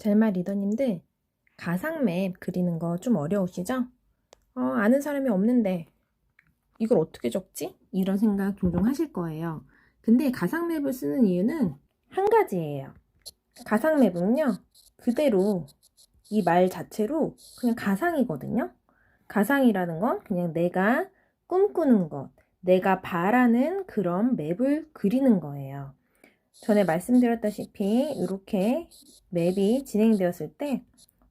젤마 리더님들 가상맵 그리는 거 좀 어려우시죠? 어, 아는 사람이 없는데 이걸 어떻게 적지? 이런 생각 종종 하실 거예요. 근데 가상맵을 쓰는 이유는 한 가지예요. 가상맵은요, 그대로 이 말 자체로 그냥 가상이거든요. 가상이라는 건 그냥 내가 꿈꾸는 것, 내가 바라는 그런 맵을 그리는 거예요. 전에 말씀드렸다시피 이렇게 맵이 진행되었을 때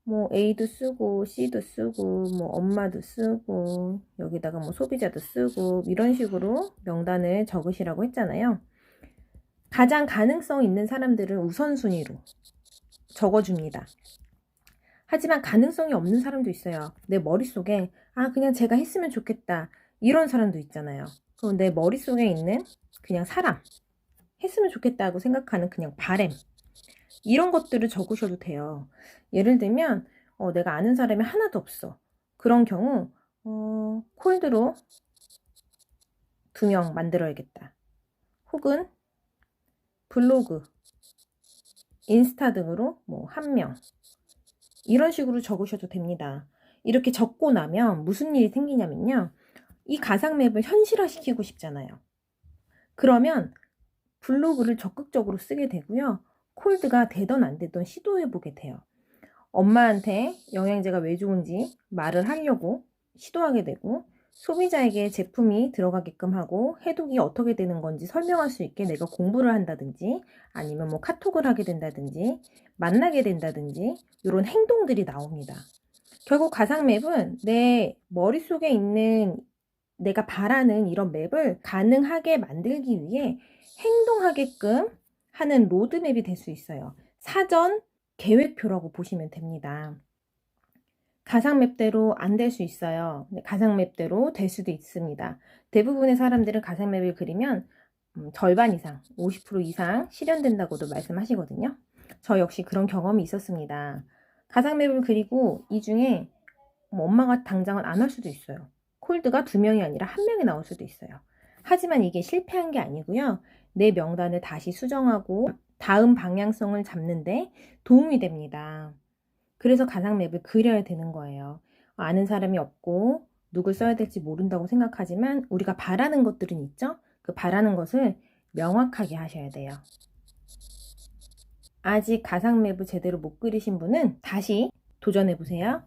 뭐 A도 쓰고 C도 쓰고 뭐 엄마도 쓰고 여기다가 뭐 소비자도 쓰고 이런 식으로 명단을 적으시라고 했잖아요. 가장 가능성 있는 사람들은 우선순위로 적어줍니다. 하지만 가능성이 없는 사람도 있어요. 내 머릿속에 아 그냥 제가 했으면 좋겠다 이런 사람도 있잖아요. 그럼 내 머릿속에 있는 그냥 사람 했으면 좋겠다고 생각하는 그냥 바램 이런 것들을 적으셔도 돼요. 예를 들면 어, 내가 아는 사람이 하나도 없어. 그런 경우 어, 콜드로 두 명 만들어야겠다. 혹은 블로그, 인스타 등으로 뭐 한 명. 이런 식으로 적으셔도 됩니다. 이렇게 적고 나면 무슨 일이 생기냐면요. 이 가상맵을 현실화시키고 싶잖아요. 그러면 블로그를 적극적으로 쓰게 되고요. 콜드가 되던 안 되던 시도해 보게 돼요. 엄마한테 영양제가 왜 좋은지 말을 하려고 시도하게 되고 소비자에게 제품이 들어가게끔 하고 해독이 어떻게 되는 건지 설명할 수 있게 내가 공부를 한다든지 아니면 뭐 카톡을 하게 된다든지 만나게 된다든지 이런 행동들이 나옵니다. 결국 가상맵은 내 머릿속에 있는 내가 바라는 이런 맵을 가능하게 만들기 위해 행동하게끔 하는 로드맵이 될 수 있어요. 사전 계획표라고 보시면 됩니다. 가상맵대로 안 될 수 있어요. 가상맵대로 될 수도 있습니다. 대부분의 사람들은 가상맵을 그리면 음, 절반 이상, 50% 이상 실현된다고도 말씀하시거든요. 저 역시 그런 경험이 있었습니다. 가상맵을 그리고 이 중에 뭐 엄마가 당장은 안 할 수도 있어요. 콜드가 두 명이 아니라 한 명이 나올 수도 있어요. 하지만 이게 실패한 게 아니고요. 내 명단을 다시 수정하고 다음 방향성을 잡는데 도움이 됩니다. 그래서 가상맵을 그려야 되는 거예요. 아는 사람이 없고 누굴 써야 될지 모른다고 생각하지만 우리가 바라는 것들은 있죠? 그 바라는 것을 명확하게 하셔야 돼요. 아직 가상맵을 제대로 못 그리신 분은 다시 도전해 보세요.